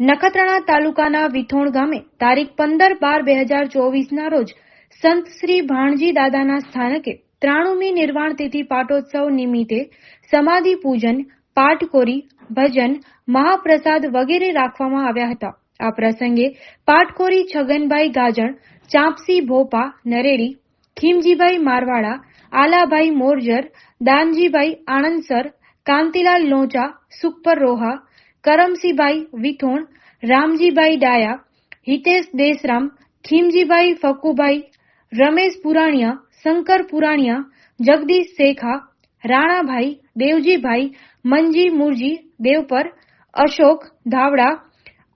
નખત્રાણા તાલુકાના વિથોણ ગામે તારીખ પંદર બાર બે હજાર ચોવીસના રોજ સંત શ્રી ભાણજી દાદાના સ્થાનકે ત્રાણુમી નિર્વાણ તિથિ પાટોત્સવ નિમિત્તે સમાધિ પૂજન પાટકોરી ભજન, મહાપ્રસાદ વગેરે રાખવામાં આવ્યા હતા. આ પ્રસંગે પાટકોરી છગનભાઈ ગાજણ, ચાંપસી ભોપા, નરેડી, ખીમજીભાઈ મારવાડા, આલાભાઈ મોરજર, દાનજીભાઈ આણંદસર, કાંતિલાલ લોચા, સુખપર રોહા કરમસીભાઈ વિથોણ, રામજીભાઈ ડાયા, હિતેશ દેસરામ, ખીમજીભાઈ ફકુભાઈ રમેશ પુરાણિયા, શંકર પુરાણિયા, જગદીશ શેખા, રાણાભાઈ, દેવજીભાઈ મંજી મુરજી, દેવપર, અશોક ધાવડા,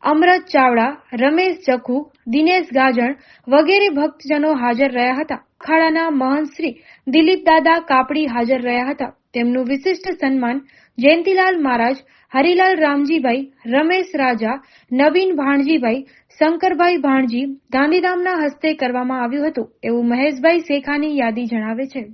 અમરત ચાવડા, રમેશ જખુ દિનેશ ગાજણ વગેરે ભક્તજનો હાજર રહ્યા હતા. અખાડાના મહંત શ્રી દિલીપ દાદા કાપડી હાજર રહ્યા હતા. તેમનું વિશિષ્ટ સન્માન જયંતિલાલ મહારાજ, હરિલાલ રામજીભાઈ, રમેશ રાજા, નવીન ભાણજીભાઈ, શંકરભાઈ ભાણજી ગાંધીધામના હસ્તે કરવામાં આવ્યું હતું. એવું મહેશભાઈ શેખાની યાદી જણાવે છે.